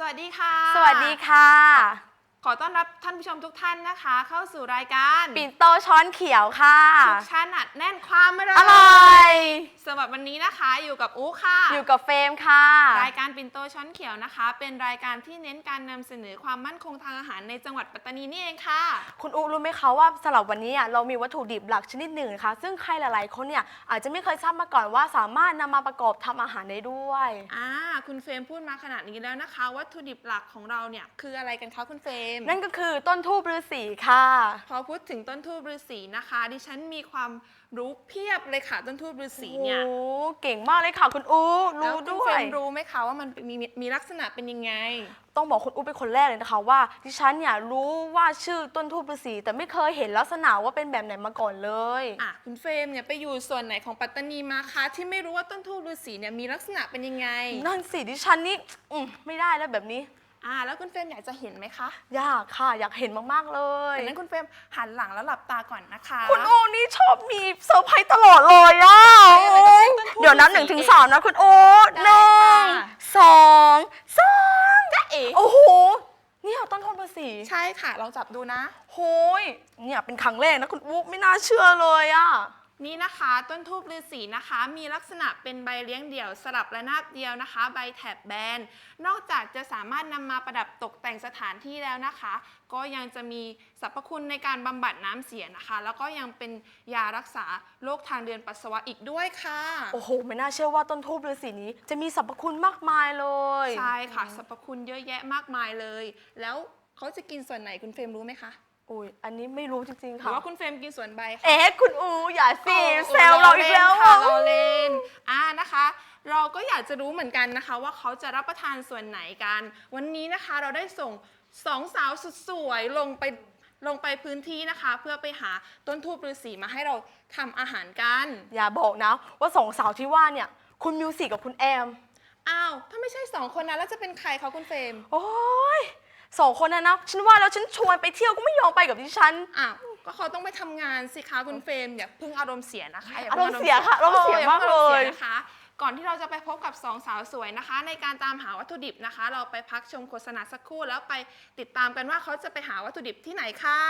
สวัสดีค่ะ สวัสดีค่ะ ขอต้อนรับท่านผู้ชมทุกท่านนะคะ เข้าสู่รายการปิ่นโตช้อนเขียวค่ะทุกชั้นอัดแน่นความอร่อร่อย สำหรับวันนี้นะคะอยู่กับอูค่ะอยู่กับเฟรมค่ะ รายการปิ่นโตช้อนเขียวนะคะ เป็นรายการที่เน้นการนำเสนอความมั่นคงทางอาหารในจังหวัดปัตตานีนี่เองค่ะ คุณอุ๊รู้ไหมคะว่าสำหรับวันนี้อะเรามีวัตถุดิบหลักชนิดหนึ่งนะคะซึ่งใครหลาย ๆ คนเนี่ยอาจจะไม่เคยทราบมาก่อนว่าสามารถนำมาประกอบทำอาหารได้ด้วย อ่าคุณเฟรมพูดมาขนาดนี้แล้วนะคะ วัตถุดิบหลักของเราเนี่ยคืออะไรกันคะคุณเฟรมนั่นก็คือต้นทูบฤาษีค่ะ พอพูดถึงต้นทูบฤาษีนะคะ ดิฉันมีความ รู้เพียบเลยค่ะต้นทูบฤาษีเนี่ยโอ้เก่งมากเลยค่ะคุณอุ๊แล้วรู้คุณด้วเฟรยมรู้ไหมคะว่ามันมีมีมีลักษณะเป็นยังไง ต้องบอกคุณอุ๊เป็นคนแรกเลยนะคะว่าดิฉันเนี่ยรู้ว่าชื่อต้นทูบฤาษีแต่ไม่เคยเห็นลักษณะว่าเป็นแบบไหนมาก่อนเลยอะคุณเฟรมเนี่ยไปอยู่ส่วนไหนของปัตตานีมาคะที่ไม่รู้ว่าต้นทูบฤาษีเนี่ยมีลักษณะเป็นยังไง นั่นสิดิฉันนี่อืมไม่ได้แล้วแบบนี้ อ่าแล้วคุณเฟรมอยากจะเห็นไหมคะยากค่ะอยากเห็นมากๆเลยดังนั้นคุณเฟรมหันหลังแล้วหลับตาก่อนนะคะคุณโอนี่ชอบมีเซอร์ไพรส์ตลอดเลยอะไม่เป็นไรโอ้ยต้นทุนเดี๋ยวนับสีหนึ่งถึงเองสามนะคุณโอได้หนึ่งค่ะสองสามจ๊ะเอ๋โอ้โหเนี่ยต้นทนภาษีใช่ค่ะลองจับดูนะโหยเนี่ยเป็นครั้งแรกนะคุณอุ๊ไม่น่าเชื่อเลยอะ นี่นะคะต้นทูบฤาษีนะคะ มีลักษณะเป็นใบเลี้ยงเดี่ยวสลับระนาบเดียวนะคะ ใบแถบแบน นอกจากจะสามารถนำมาประดับตกแต่งสถานที่แล้วนะคะ ก็ยังจะมีสรรพคุณในการบำบัดน้ำเสียนะคะ แล้วก็ยังเป็นยารักษาโรคทางเดินปัสสาวะอีกด้วยค่ะ โอ้โหไม่น่าเชื่อว่าต้นทูบฤาษีนี้จะมีสรรพคุณมากมายเลยใช่ค่ะสรรพคุณเยอะแยะมากมายเลย แล้วเขาจะกินส่วนไหนคุณเฟรมรู้ไหมคะ อุ้ยอันนี้ไม่รู้จริงๆหรือค่ะว่าคุณเฟรมกินส่วนใบคะเอ๊ะคุณอูอย่าสิโอ้แซวเราอีกแล้วค่ะอะเราเล่นอ่านะคะ เราก็อยากจะรู้เหมือนกันนะคะ ว่าเขาจะรับประทานส่วนไหนกัน วันนี้นะคะเราได้ส่งสองสาวสุดสวยลงไปลงไปพื้นที่นะคะ เพื่อไปหาต้นทูบฤาษีมาให้เราทำอาหารกันอย่าบอกนะ ว่าสองสาวที่ว่าเนี่ย คุณมิวสิกกับคุณแอม อ้าวถ้าไม่ใช่สองคนนั้นแล้วจะเป็นใครคะคุณเฟรม โอ้ย สองคนนั้นนะฉันว่าแล้วฉันชวนไปเที่ยวก็ไม่ยอมไปกับดิฉัน อ้าวก็เขาต้องไปทำงานสิคะคุณเฟรมอย่าเพิ่งอารมณ์เสียนะคะอย่อารมณ์เสียค่ะอารมณ์เสียอารมณ์เสียมากเลย นะคะ ก่อนที่เราจะไปพบกับสองสาวสวยนะคะ ในการตามหาวัตถุดิบนะคะ เราไปพักชมโฆษณาสักครู่แล้วไปติดตามกันว่าเขาจะไปหาวัตถุดิบที่ไหนค่ะ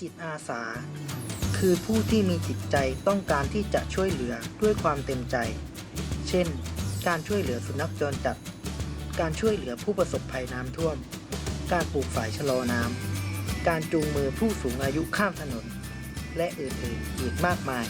จิตอาสา คือผู้ที่มีจิตใจต้องการที่จะช่วยเหลือด้วยความเต็มใจ เช่น การช่วยเหลือสุนัขจรจัด การช่วยเหลือผู้ประสบภัยน้ำท่วม การปลูกฝายชะลอน้ำ การจูงมือผู้สูงอายุข้ามถนน และอื่นๆอีกมากมาย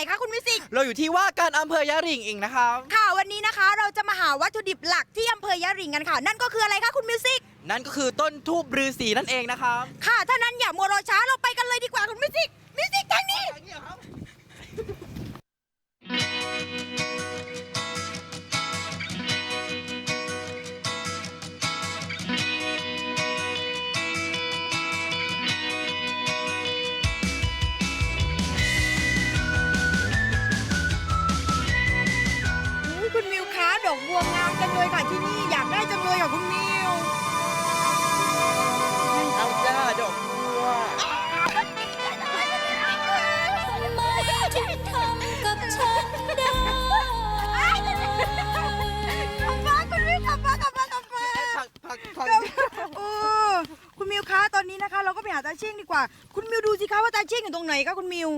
นที่ไหนคะคุณมิวสิก เราอยู่ที่ว่าการอำเภอยะหริ่งเองนะครับ ค่ะวันนี้นะคะเราจะมาหาวัตถุดิบหลักที่อำเภอยะหริ่งกันค่ะ นั่นก็คืออะไรคะคุณมิวสิก นั่นก็คือต้นทูบฤาษีนั่นเองนะครับค่ะถ้านั้นอย่ามัวรอช้าเราไปกันเลยดีกว่าคุณมิวสิกมิวสิกทางนี้อุ๊ย เลยค่ะที่นี่อยากได้จังเลยค่ะคุณมิวเอาจ้าดอกบัวไม่ถึงทำกับฉันได้ กลับบ้านคุณมิวกลับบ้านกลับบ้านกลับบ้านผักผักผักโอ้คุณมิวคะตอนนี้นะคะ เราก็ไปหาตาเช่งดีกว่า คุณมิวดูสิคะว่าตาเช่งอยู่ตรงไหนคะคุณมิว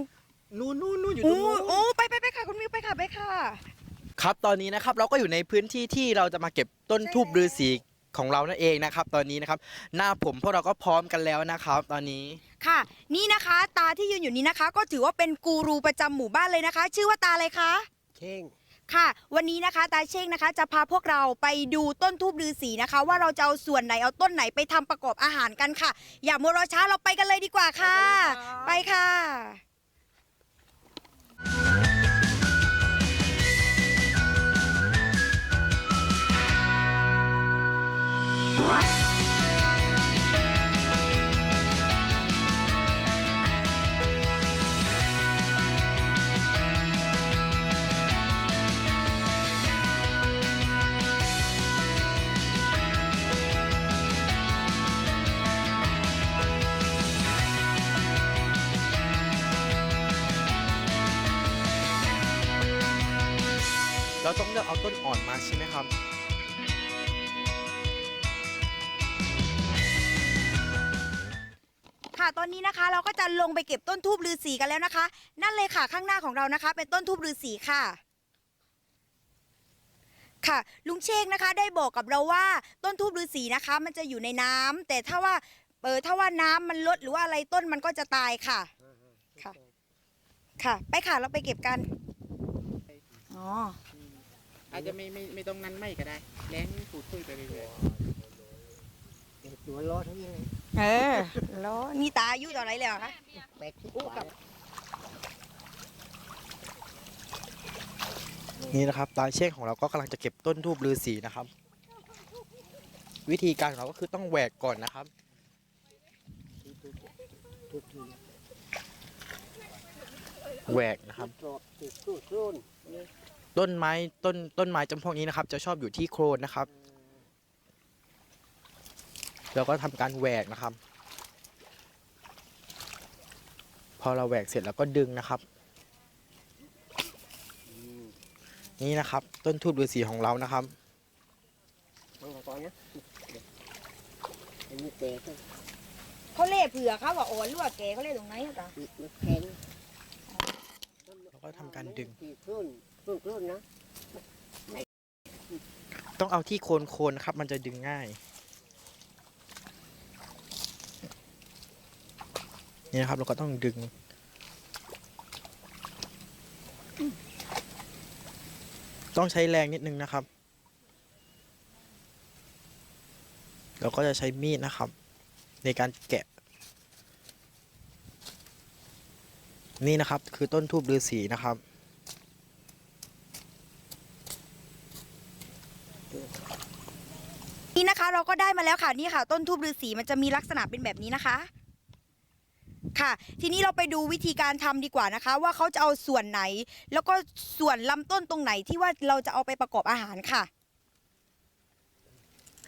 นู่นนู่นนู่นอยู่ตโอ้รงนู้นโอ้ไปไปไปค่ะคุณมิวไปค่ะไปค่ะ ครับตอนนี้นะครับเราก็อยู่ในพื้นที่ที่เราจะมาเก็บต้นทูบฤาษีของเรานั่นเองนะครับ ตอนนี้นะครับ หน้าผมพวกเราก็พร้อมกันแล้วนะครับ ตอนนี้ค่ะ นี่นะคะตาที่ยืนอยู่นี้นะคะ ก็ถือว่าเป็นกูรูประจำหมู่บ้านเลยนะคะ ชื่อว่าตาอะไรคะเข่งค่ะ วันนี้นะคะตาเช่งนะคะ จะพาพวกเราไปดูต้นทูบฤาษีนะคะ ว่าเราจะเอาส่วนไหนเอาต้นไหนไปทำประกอบอาหารกันค่ะ อย่ามัวรอช้าเราไปกันเลยดีกว่าค่ะ ไปค่ะ เราต้องเลือกเอาต้นอ่อนมาใช่ไหมครับ ค่ะ ตอนนี้นะคะเราก็จะลงไปเก็บต้นทูบฤาษีกันแล้วนะคะ นั่นเลยค่ะข้างหน้าของเรานะคะ เป็นต้นทูบฤาษีค่ะ ค่ะ ลุงเชกนะคะ ได้บอกกับเราว่าต้นทูบฤาษีนะคะ มันจะอยู่ในน้ำแต่ถ้าว่าเออถ้าว่าน้ำมันลดหรือว่าอะไรต้นมันก็จะตายค่ะ ค่ะ ค่ะ ไปค่ะเราไปเก็บกันอ๋ออาจจะไม่ไม่ไม่ต้องนั้นไม่ก็ได้แล้งพูดคุยไปเรื่อยตัวรอทั้งนี้ เออแล้วนี่ตาอายุต่ออะไรแล้วคะแปดสิบกว่านี่นะครับตาเช่งของเราก็กำลังจะเก็บต้นทูบฤาษีนะครับ วิธีการของเราก็คือต้องแหวกก่อนนะครับแหวกนะครับต้นไม้ต้นต้นไม้จำพวกนี้นะครับ จะชอบอยู่ที่โคลนนะครับ แล้วก็ทำการแหวกนะครับ พอเราแหวกเสร็จแล้วก็ดึงนะครับ นี่นะครับ ต้นทูบฤาษีของเรานะครับเขาเล่เผื่อเขาว่าอ่อนหรือว่าแก่เขาเล่ตรงไหนอะตาแล้วก็ทำการดึงคลื่นคลื่นคลื่นนะต้องเอาที่โคนโคนนะครับ มันจะดึงง่าย นี่นะครับ เราก็ต้องดึง ต้องใช้แรงนิดนึงนะครับ เราก็จะใช้มีดนะครับ ในการแกะ นี่นะครับคือต้นทูบฤาษีนะครับนี่นะคะเราก็ได้มาแล้วค่ะนี่ค่ะ ต้นทูบฤาษีมันจะมีลักษณะเป็นแบบนี้นะคะ ค่ะ ทีนี้เราไปดูวิธีการทำดีกว่านะคะ ว่าเขาจะเอาส่วนไหน แล้วก็ส่วนลำต้นตรงไหนที่ว่าเราจะเอาไปประกอบอาหารค่ะ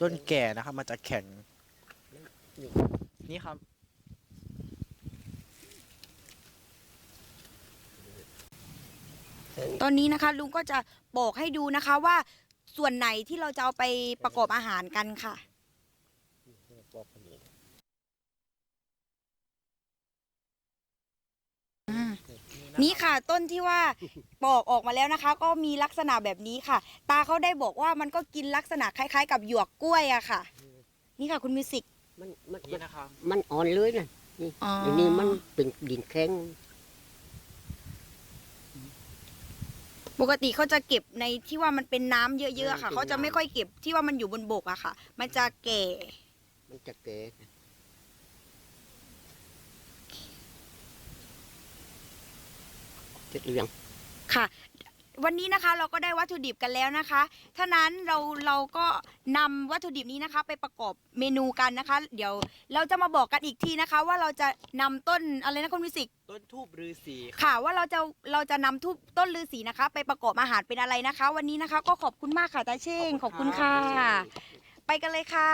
ต้นแก่นะครับมันจะแข็งนี่ครับ ตอนนี้นะคะลุงก็จะบอกให้ดูนะคะว่าส่วนไหนที่เราจะเอาไปประกอบอาหารกันค่ะ นี่ค่ะต้นที่ว่าปอกออกมาแล้วนะคะ ก็มีลักษณะแบบนี้ค่ะ ตาเขาได้บอกว่ามันก็กินลักษณะคล้ายๆ กับหยวกกล้วยอะค่ะ นี่ค่ะคุณมิวสิก มันมันนี่นะครับมันอ่อนเลยนะนี่อ๋ออันนี้มันเป็นดินแข็งปกติเขาจะเก็บในที่ว่ามันเป็นน้ำเยอะๆค่ะเขาจะไม่ค่อยเก็บที่ว่ามันอยู่บนบกอะค่ะ มันจะแก่มันจะแก่เสร็จหรือยังค่ะ วันนี้นะคะเราก็ได้วัตถุดิบกันแล้วนะคะถ้านั้นเราเราก็นำวัตถุดิบนี้นะคะ ไปประกอบเมนูกันนะคะ เดี๋ยวเราจะมาบอกกันอีกทีนะคะ ว่าเราจะนำต้นอะไรนะคุณมิวสิก ต้นทูบฤาษีครับค่ะว่าเราจะเราจะนำทุบต้นฤาษีนะคะ ไปประกอบอาหารเป็นอะไรนะคะ วันนี้นะคะก็ขอบคุณมากค่ะตาเช่งขอบคุณค่ะ ไปกันเลยค่ะ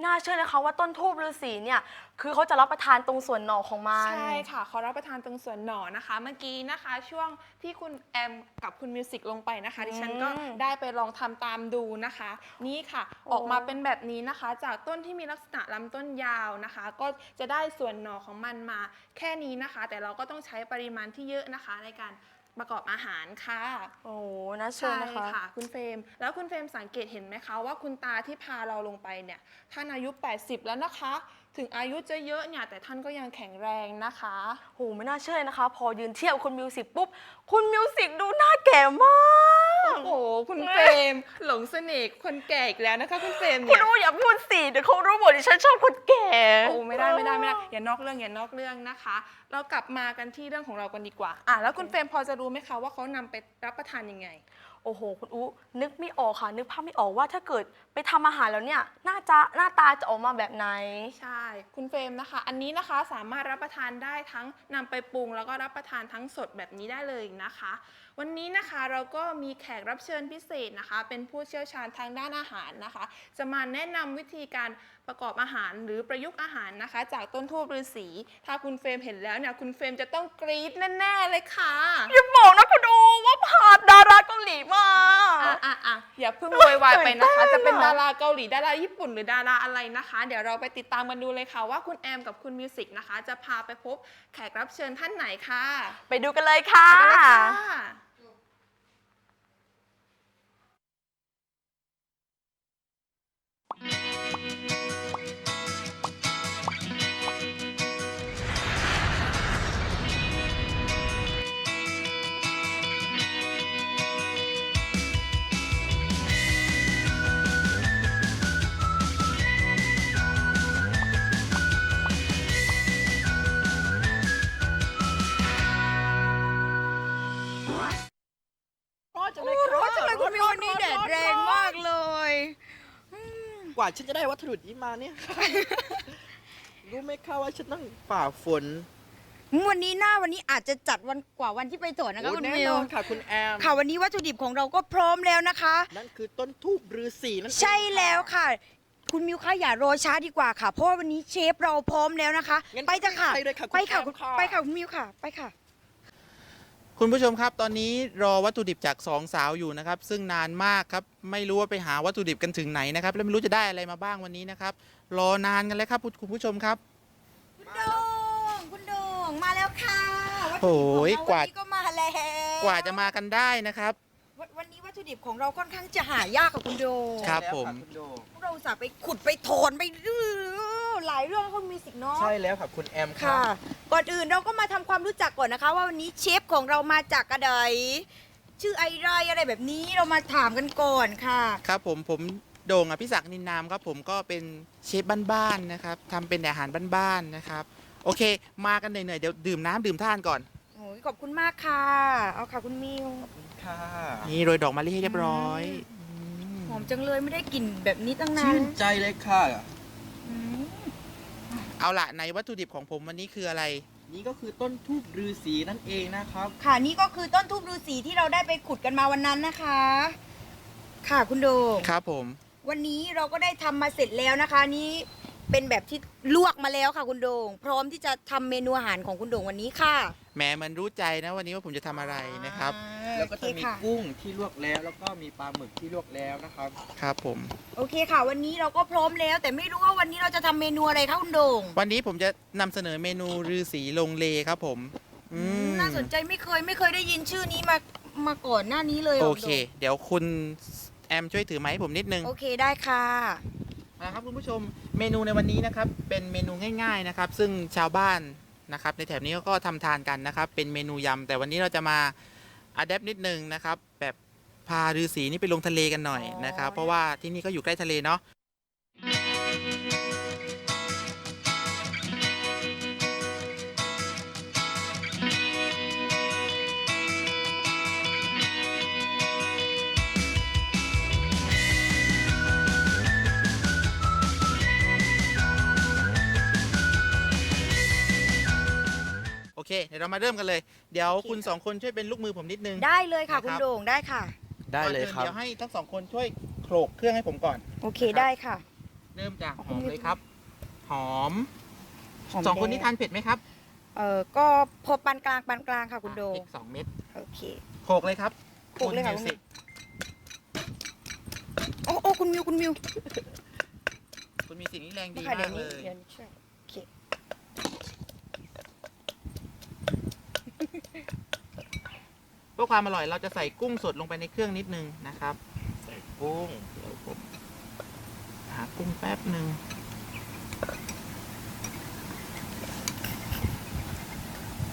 ไม่น่าเชื่อนะคะว่าต้นทูบฤาษีเนี่ยคือเขาจะรับประทานตรงส่วนหน่อของมัน ใช่ค่ะเขารับประทานตรงส่วนหน่อนะคะ เมื่อกี้นะคะ ช่วงที่คุณแอมกับคุณมิวสิกลงไปนะคะดิฉันก็อืมได้ไปลองทำตามดูนะคะ นี่ค่ะโอ้ออกมาเป็นแบบนี้นะคะ จากต้นที่มีลักษณะลำต้นยาวนะคะ ก็จะได้ส่วนหน่อของมันมาแค่นี้นะคะ แต่เราก็ต้องใช้ปริมาณที่เยอะนะคะในการ ประกอบอาหารค่ะโอ้โหน่าเชื่อใช่นะคะ ค่ะ คุณเฟรม แล้วคุณเฟรมสังเกตเห็นไหมคะว่าคุณตาที่พาเราลงไปเนี่ยท่านอายุ 80 แล้วนะคะ ถึงอายุจะเยอะเนี่ยแต่ท่านก็ยังแข็งแรงนะคะ โหไม่น่าเชื่อเลยนะคะ พอยืนเทียบกับคุณมิวสิกปุ๊บ คุณมิวสิกดูหน้าแก่มาก โอ้โหคุณเฟรมหลงเสน่ห์คนแก่อีกแล้วนะคะคุณเฟรมคุณเนี่ยรู้อย่าพูดสิเดี๋ยวเขารู้หมดดิฉันชอบคนแก่โอ้ไม่ได้ไม่ได้ไม่ได้อย่านอกเรื่องอย่านอกเรื่องนะคะ เรากลับมากันที่เรื่องของเรากันดีกว่า อะแล้วคุณเฟรมพอจะรู้ไหมคะว่าเขานำไปรับประทานยังไง โอ้โห คุณอูนึกไม่ออกค่ะ นึกภาพไม่ออกว่าถ้าเกิดไปทำอาหารแล้วเนี่ยน่าจะหน้าตาจะออกมาแบบไหน ใช่ คุณเฟรมนะคะ อันนี้นะคะสามารถรับประทานได้ทั้งนำไปปรุง แล้วก็รับประทานทั้งสดแบบนี้ได้เลยนะคะ วันนี้นะคะเราก็มีแขกรับเชิญพิเศษนะคะ เป็นผู้เชี่ยวชาญทางด้านอาหารนะคะ จะมาแนะนำวิธีการประกอบอาหารหรือประยุกต์อาหารนะคะ จากต้นทูบฤาษีถ้าคุณเฟรมเห็นแล้วเนี่ยคุณเฟรมจะต้องกรี๊ดแน่ๆเลยค่ะอย่าบอกนะคุณอูว่าพาดาราเกาหลีมา อะอะอะอย่าเพิ่งโวยวายไปนะคะตื่นเต้นอะจะเป็นดาราเกาหลีดาราญี่ปุ่นหรือดาราอะไรนะคะ เดี๋ยวเราไปติดตามกันดูเลยค่ะว่าคุณแอมกับคุณมิวสิกนะคะ จะพาไปพบแขกรับเชิญท่านไหนค่ะไปดูกันเลยค่ะ ไปกันเลยค่ะ ร้อนจังเลยร้อนจังเลยคุณมิววันนี้แดดแรงมากเลย ว่าฉันจะได้วัตถุดิบนี้มาเนี่ย รู้ไหมคะว่าฉันต้องฝ่าฝนวันนี้หน้าวันนี้อาจจะจัดวันกว่าวันที่ไปตรวจนะคะโอ้คุณแน่มินวอนค่ะคุณแอม ค่ะวันนี้วัตถุดิบของเราก็พร้อมแล้วนะคะ นั่นคือต้นทูบฤาษีนั่นเองใช่แล้วค่ะค่ะคุณมิวคะอย่ารอช้าดีกว่าค่ะ เพราะว่าวันนี้เชฟเราพร้อมแล้วนะคะ งั้นไปจ้ะค่ะ ไปเลยค่ะคุณไปค่ะแอมค่ะ ไปค่ะคุณมิวค่ะ ไปค่ะ คุณผู้ชมครับตอนนี้รอวัตถุดิบจากสองสาวอยู่นะครับ ซึ่งนานมากครับ ไม่รู้ว่าไปหาวัตถุดิบกันถึงไหนนะครับ แล้วไม่รู้จะได้อะไรมาบ้างวันนี้นะครับ รอนานกันแล้วครับคุณผู้ชมครับ คุณโด่งคุณโด่งมาแล้วค่ะวัตถุดิบของโอ้ยเรากว่าวันนี้ก็มาแล้ว กว่าจะมากันได้นะครับวันวันนี้วัต ถุดิบของเราค่อนข้างจะหายากค่ะคุณโด่งครับใช่แล้วผมคุณโดพวกเราอุตสาห์ไปขุดไปโถอนไปหลายเรื่องคุณมีสิกเนาะ ใช่แล้วค่ะคุณแอมค่ะก่อนอื่นเราก็มาทำความรู้จักก่อนนะคะ ว่าวันนี้เชฟของเรามาจากกระไดชื่อไอไรอะไรแบบนี้เรามาถามกันก่อนค่ะ ครับผมผมโด่งอภิศักดิ์นินนามครับผมก็เป็นเชฟบ้านๆนะครับทำเป็นอาหารบ้านๆนะครับ โอเค มากันเหนื่อยๆเดี๋ยวดื่มน้ำดื่มท่านก่อน โอ้ยขอบคุณมากค่ะ เอาค่ะคุณมิวค่ะนี่โรยดอกมะลิให้เรียบร้อยหอมจังเลยไม่ได้กลิ่นแบบนี้ตั้งนาชื่นนใจเลยค่ะ อืมเอาละในวัตถุดิบของผมวันนี้คืออะไร นี่ก็คือต้นทูบฤาษีนั่นเองนะครับ ค่ะนี่ก็คือต้นทูบฤาษีที่เราได้ไปขุดกันมาวันนั้นนะคะ ค่ะคุณโดง ครับผม วันนี้เราก็ได้ทำมาเสร็จแล้วนะคะ นี่ เป็นแบบที่ลวกมาแล้วค่ะคุณโดง พร้อมที่จะทำเมนูอาหารของคุณโดงวันนี้ค่ะ แหมมันรู้ใจนะวันนี้ว่าผมจะทำอะไรนะครับแล้วก็จะมีโอเคค่ะกุ้งที่ลวกแล้ว แล้วก็มีปลาหมึกที่ลวกแล้วนะครับ ครับผม โอเคค่ะ วันนี้เราก็พร้อมแล้ว แต่ไม่รู้ว่าวันนี้เราจะทำเมนูอะไรคะคุณโดงวันนี้ผมจะนำเสนอเมนูฤาษีลงเลครับผมอืมน่าสนใจไม่เคยไม่เคยได้ยินชื่อนี้มามาก่อนหน้านี้เลยโอณเคโด่งเดี๋ยวคุณแอมช่วยถือไม้ให้ผมนิดนึง โอเคได้ค่ะ นะครับคุณผู้ชมเมนูในวันนี้นะครับเป็นเมนูง่าย ๆนะครับ ซึ่งชาวบ้านนะครับในแถบนี้ก็ทำทานกันนะครับ เป็นเมนูยำแต่วันนี้เราจะมาอัดแอปนิดนึงนะครับ แบบพาฤาษีนี่ไปลงทะเลกันหน่อยนะครับ เพราะว่าที่นี่ก็อยู่ใกล้ทะเลเนาะ เคเดี๋ยวเรามาเริ่มกันเลย เดี๋ยวโอเคคุณค่ะสองคนช่วยเป็นลูกมือผมนิดนึง ได้เลยค่ะนะครับคุณโด่งได้ค่ะ ได้เลยครับก่อนอื่นเดี๋ยวให้ทั้งสองคนช่วยโขลกเครื่องให้ผมก่อน โอเคครับได้ค่ะในเริ่มจากหอมเลยครับ หอมหอมสองคนแดนี้ทานเผ็ดไหมครับ เออก็พอปานกลางปานกลางค่ะคุณโดพริกสองเม็ดโอเคโขลกเลยครับโขลกเลยค่ะณมิวสิกโอ้โอ้คุณมิวคุณมิว คุณมีสิ่งนี้แรงดีค่ะมาเดี๋ยกวเลนี้ยเดี๋ยวนี้ช่วยโอเค เพื่อความอร่อยเราจะใส่กุ้งสดลงไปในเครื่องนิดนึงนะครับ ใส่กุ้งเดี๋ยวผมหากุ้งแป๊บหนึ่ง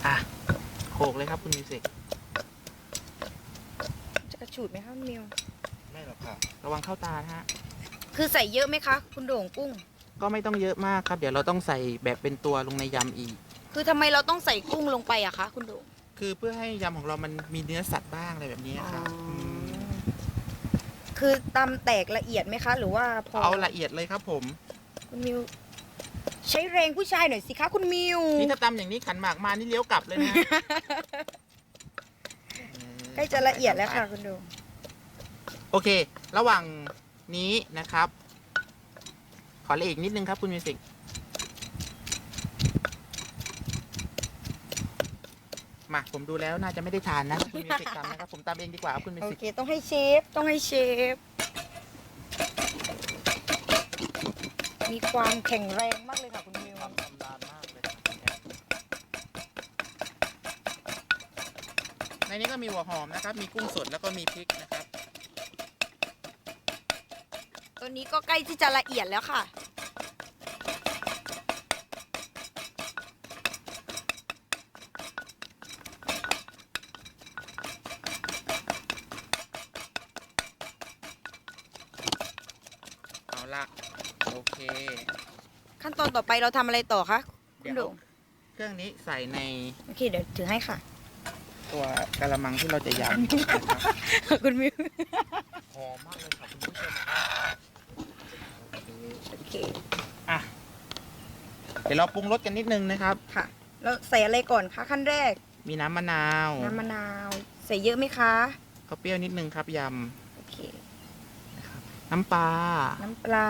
อะโขลกเลยครับคุณมิวสิกจะกระฉูดไหมคะคุณมิว ไม่หรอกค่ะระวังเข้าตานะฮะ คือใส่เยอะไหมคะ คุณโด่งกุ้ง ก็ไม่ต้องเยอะมากครับ เดี๋ยวเราต้องใส่แบบเป็นตัวลงในยำอีก คือทำไมเราต้องใส่กุ้งลงไปอะคะ คุณโด่ง คือเพื่อให้ยำของเรามันมีเนื้อสัตว์บ้างอะไรแบบนี้ครับมคือตำแตกละเอียดไหมคะ หรือว่าพอเอาละเอียดเลยครับผมคุณมิว ใช้แรงผู้ชายหน่อยสิคะคุณมิวนี่ถ้าตำอย่างนี้ขันหมากมานี่เลี้ยวกลับเลยนะใกล้จะละเอียดแล้วค่ะคุณโด่งโอเค ระหว่างนี้นะครับ ขอละเอียดนิดนึงครับคุณมิวสิก มาผมดูแล้วน่าจะไม่ได้ทานนะคุณมิวสิกตำนะครับผมตำเองดีกว่าครับคุณมิวโอสิกเคต้องให้เชฟต้องให้เชฟ มีความแข็งแรงมากเลยค่ะคุณมิวทำทำนานมากเลยในนี้ก็มีหัวหอมนะครับ มีกุ้งสดแล้วก็มีพริกนะครับ ตัวนี้ก็ใกล้ที่จะละเอียดแล้วค่ะ เอาละโอเค ขั้น ตอนต่อไปเราทำอะไรต่อคะคุเดี๋ยณวโด่งเครื่องนี้ใส่ในโอเคเดี๋ยวถือให้ค่ะ ตัวกระมังที่เราจะยำนะครับคุณมิวหอมมากเลยครับคุณผู้ชมครับโอเคอะเดี๋ยวเราปรุงรสกันนิดนึงนะครับ ค่ะแล้วใส่อะไรก่อนคะขั้นแรกมีน้ำมะนาวน้ำมะนาวใส่เยอะไหมคะข้าวเปรี้ยวนิดนึงครับยโอเคำ น้ำปลา น้ำปลา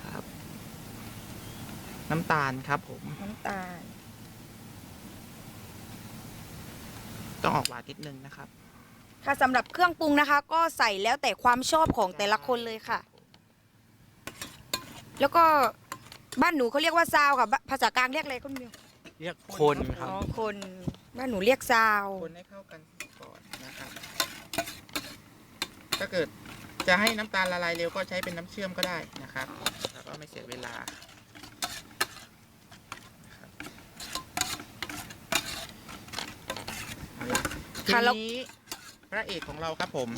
ครับ น้ำตาลครับผม น้ำตาล ต้องออกหวานนิดนึงนะครับ ค่ะสำหรับเครื่องปรุงนะคะ ก็ใส่แล้วแต่ความชอบของแต่ละคนเลยค่ะ แล้วก็บ้านหนูเขาเรียกว่าซาวค่ะบ้านภาษากลางเรียกอะไรคุณมิวเรียกคนคอ๋รับอคนบ้านหนูเรียกซาว คนให้เข้ากันก่อนนะครับ ถ้าเกิดจะให้น้ำตาลละลายเร็วก็ใช้เป็นน้ำเชื่อมก็ได้นะครับ แล้วก็ไม่เสียเวลานะครับเอาละที ค่ะแล้วนี้พระเอกของเราครับผม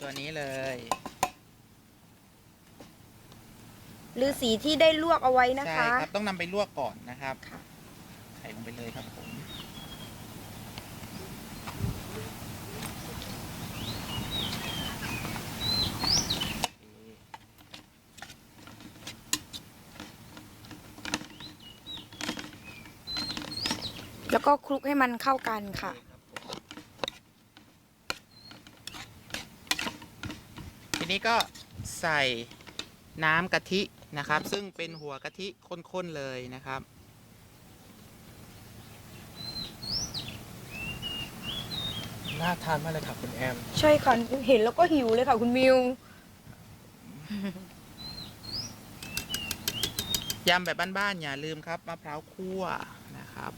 ตัวนี้เลยหรือสีที่ได้ลวกเอาไว้นะใช่คะ ครับต้องนำไปลวกก่อนนะครับค่ะ ใส่ลงไปเลยครับผม แล้วก็คลุกให้มันเข้ากันค่ะ นี้ก็ใส่น้ำกะทินะครับ ซึ่งเป็นหัวกะทิข้นๆเลยนะครับ น่าทานมากเลยครับคุณแอม ใช่ค่ะเห็นแล้วก็หิวเลยค่ะคุณมิว ยำแบบบ้านๆอย่าลืมครับมะพร้าวคั่วนะครับ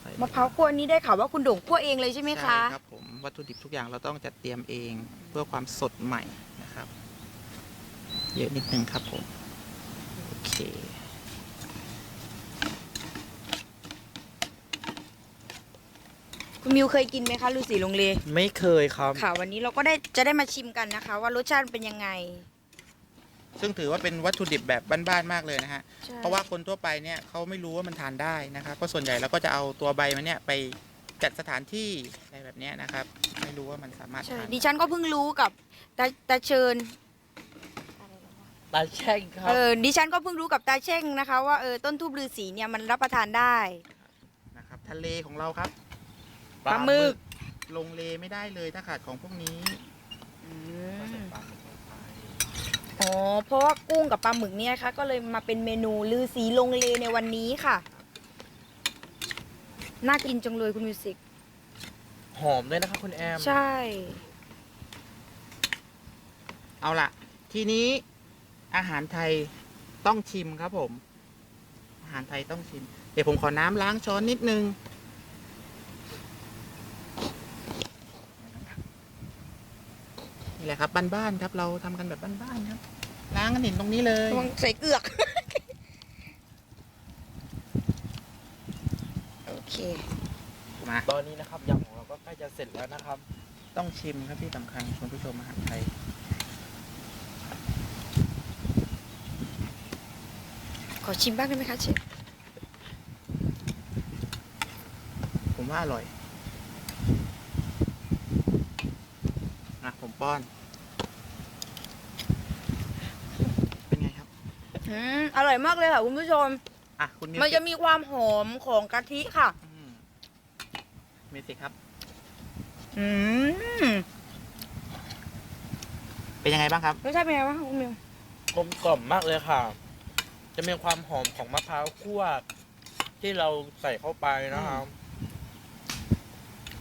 ใส่มะพร้าวคั่วนี้ได้ข่าวว่าคุณโด่งคั่วเองเลยใช่ไหมใช่คะครับผมวัตถุดิบทุกอย่างเราต้องจัดเตรียมเองเพื่อความสดใหม่ นะครับ เยอะนิดนึงครับผม โอเค คุณมิวเคยกินไหมคะลูสีลงเลไม่เคยครับ ค่ะ วันนี้เราก็ได้จะได้มาชิมกันนะคะ ว่ารสชาติเป็นยังไง ซึ่งถือว่าเป็นวัตถุดิบแบบบ้านๆมากเลยนะฮะใช่เพราะว่าคนทั่วไปเนี่ยเขาไม่รู้ว่ามันทานได้นะครับเพราะส่วนใหญ่เราก็จะเอาตัวใบมันเนี่ยไป จัดสถานที่อะไรแบบเนี้ยนะครับ ไม่รู้ว่ามันสามารถใช่ทานดิฉันก็เพิ่งรู้กับตาตาเชิญ ตาแช่งครัเอบอดิฉันก็เพิ่งรู้กับตาเช่งนะคะว่าเออต้นทูบฤาษีเนี่ยมันรับประทานได้ นะครับ ทะเลของเราครับปลาหมึก ลงเลไม่ได้เลยถ้าขาดของพวกนี้อืใส่มปลาหมึกลงไปโอ้เพราะว่ากุ้งกับปลาหมึกเนี่ยค่ะก็เลยมาเป็นเมนูลือสีลงเลในวันนี้ค่ะ น่ากินจังเลยคุณมิวสิกหอมด้วยนะครับคุณแอม ใช่ เอาล่ะทีนี้อาหารไทยต้องชิมครับผม อาหารไทยต้องชิม เดี๋ยวผมขอน้ำล้างช้อนนิดนึง นี่แหละครับบ้านๆครับ เราทำกันแบบบ้านๆครับ ล้างกันเห็นตรงนี้เลย ระวังใส่เกือก โอเค มาตอนนี้นะครับยำของเราก็ใกล้จะเสร็จแล้วนะครับ ต้องชิมครับที่สำคัญคุณผู้ชมอาหารไทยขอชิมบ้างได้ไหมคะเชฟผมว่าอร่อยนะผมป้อน เป็นไงครับอืมอร่อยมากเลยค่ะคุณผู้ชม อะคุณมิวมันสิจะกมีความหอมของกะทิค่ะอื มมิวสิกครับ อืมเป็นยังไงบ้างครับ รสชาติเป็นไงบ้างคุณมิว กลมกล่อมมากเลยค่ะ จะมีความหอมของมะพร้าวคั่วที่เราใส่เข้าไปนะครับ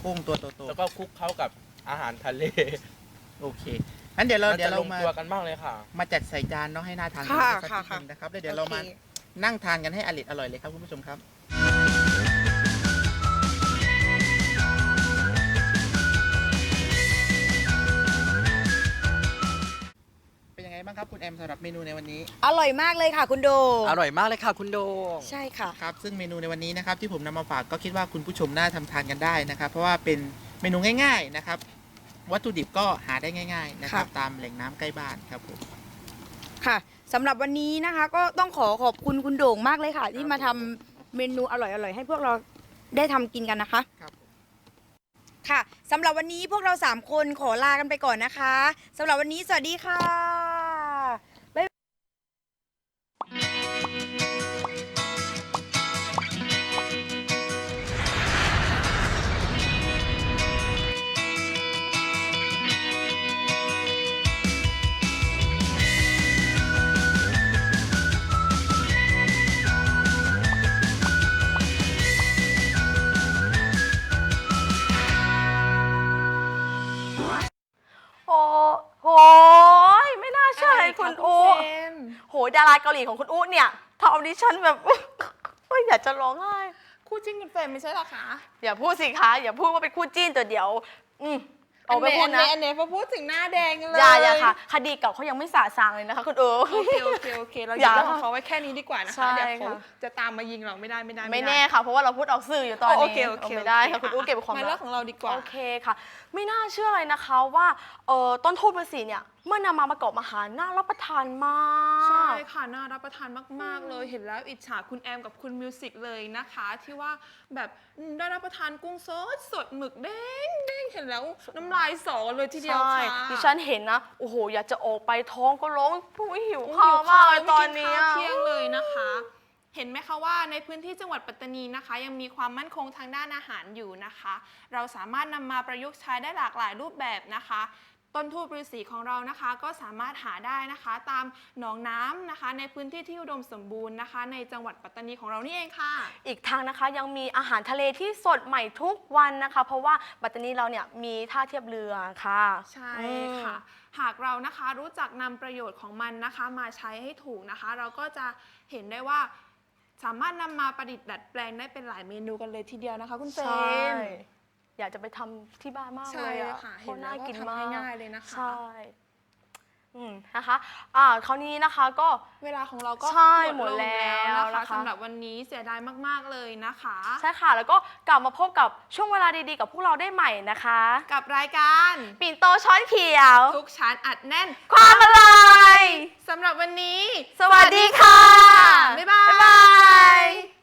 กุ้งตัวโตแล้วก็คลุกเข้ากับอาหารทะเลๆโอเคงั้นเดี๋ยวเรามันเดี๋ยจะวลเรางมาตัวกันมากเลยค่ะ มาจัดใส่จานเนาะให้น่าทานค่ะสักค่ะนิดค่ะ นึงนะครับแล้วเดี๋ยวเรามาโอคนั่งทานกันให้อริดอร่อยเลยครับคุณผู้ชมครับ ครับคุณแอมสำหรับเมนูในวันนี้ อร่อยมากเลยค่ะคุณโดอร่อยมากเลยค่ะคุณโดงใช่ค่ะ ครับซึ่งเมนูในวันนี้นะครับที่ผมนำมาฝากก็คิดว่าคุณผู้ชมน่าทำทานกันได้นะครับ เพราะว่าเป็นเมนูง่าย ๆนะครับ วัตถุดิบก็หาได้ง่าย ๆ นะครับค่ะตามแหล่งน้ำใกล้บ้านครับผม ค่ะสำหรับวันนี้นะคะ ก็ต้องขอขอบคุณคุณโด่งมากเลยค่ะ ที่มาทำเมนูอร่อยๆ ให้พวกเราได้ทำกินกันนะคะ ครับ ค่ะสำหรับวันนี้พวกเราสามคนขอลากันไปก่อนนะคะสำหรับวันนี้สวัสดีค่ะ ดาราเกาหลีของคุณอูเนี่ยทำเอาดิฉันแบบเฮ้ยอยากจะร้องไห้ คู่จิ้นคุณเฟรมไม่ใช่เหรอคะอย่าพูดสิคะอย่าพูดว่าเป็นคู่จิ้นตัวเดียว อืมเอาไปพูดนะ อันเนยพอพูดถึงหน้าแดงกันเลยอย่าอย่าค่ะ คดีเก่าเขายังไม่สาสางเลยนะคะ คุณเออ โอเคโอเคโอเค เราหอยุดย่าเรื่องของเขาไว้แค่นี้ดีกว่านะใช่คะเดี๋ยวเขาค่ะจะตามมายิงเราไม่ได้ไม่ได้ไม่ด้แน่ค่ะ เพราะว่าเราพูดออกสื่ออยู่ตอนนี้โอเคโอเคไม่ได้โอค่ะคุณอู้เก็บเป็นความมาลัเรื่บองของเราดีกว่า โอเคค่ะไม่น่าเชื่อเลยนะคะว่าเอ่อต้นทูบฤาษีเนี่ยเมื่อนำมาประกอบอาหารน่ารับประทานมาก ใช่ค่ะ น่ารับประทานมาก ๆ เลย เห็นแล้วอิจฉาคุณแอมกับคุณมิวสิกเลยนะคะ ที่ว่าแบบอืมได้รับประทานกุ้งสดสดหมึกเด้งเด้งเห็นแล้วน้ำลายสอเลยทีเดียวใช่ค่ะดิฉันเห็นนะ โอ้โห อยากจะออกไปท้องก็ร้องผู้ยหิวโอ้ข้าวมากเลยตอนไม่นี้กิข้าวอะเที่ยงเลยนะคะ เห็นไหมคะว่าในพื้นที่จังหวัดปัตตานีนะคะ ยังมีความมั่นคงทางด้านอาหารอยู่นะคะ เราสามารถนำมาประยุกต์ใช้ได้หลากหลายรูปแบบนะคะต้นทูบฤาษีของเรานะคะก็สามารถหาได้นะคะ ตามหนองน้ำนะคะ ในพื้นที่ที่อุดมสมบูรณ์นะคะ ในจังหวัดปัตตานีของเรานี่เองค่ะ อีกทางนะคะยังมีอาหารทะเลที่สดใหม่ทุกวันนะคะ เพราะว่าปัตตานีเราเนี่ยมีท่าเทียบเรือค่ะ ใช่ค่ะ หากเรานะคะรู้จักนำประโยชน์ของมันนะคะ มาใช้ให้ถูกนะคะ เราก็จะเห็นได้ว่า สามารถนำมาประดิษฐ์ดัดแปลงได้เป็นหลายเมนูกันเลยทีเดียวนะคะ คุณเฟรใช่ ม อยากจะไปทำที่บ้านมากใช่เลยอะค่ะโคเห็ตนรแล้วน่าก็กินทำมากง่ายๆเลยนะคะ ใช่ อืมนะคะ อ่าคราวนี้นะคะก็ เวลาของเราก็หมดแล้วหมดแล้วนะนะคะ คะสำหรับวันนี้เสียดายมากๆเลยนะคะ ใช่ค่ะ แล้วก็กลับมาพบกับช่วงเวลาดีๆ กับพวกเราได้ใหม่นะคะ กับรายการปิ่นโตช้อนเขียว ทุกชั้นอัดแน่นความอร่อย สำหรับวันนี้ สวัสดีค่ะ บ๊ายบาย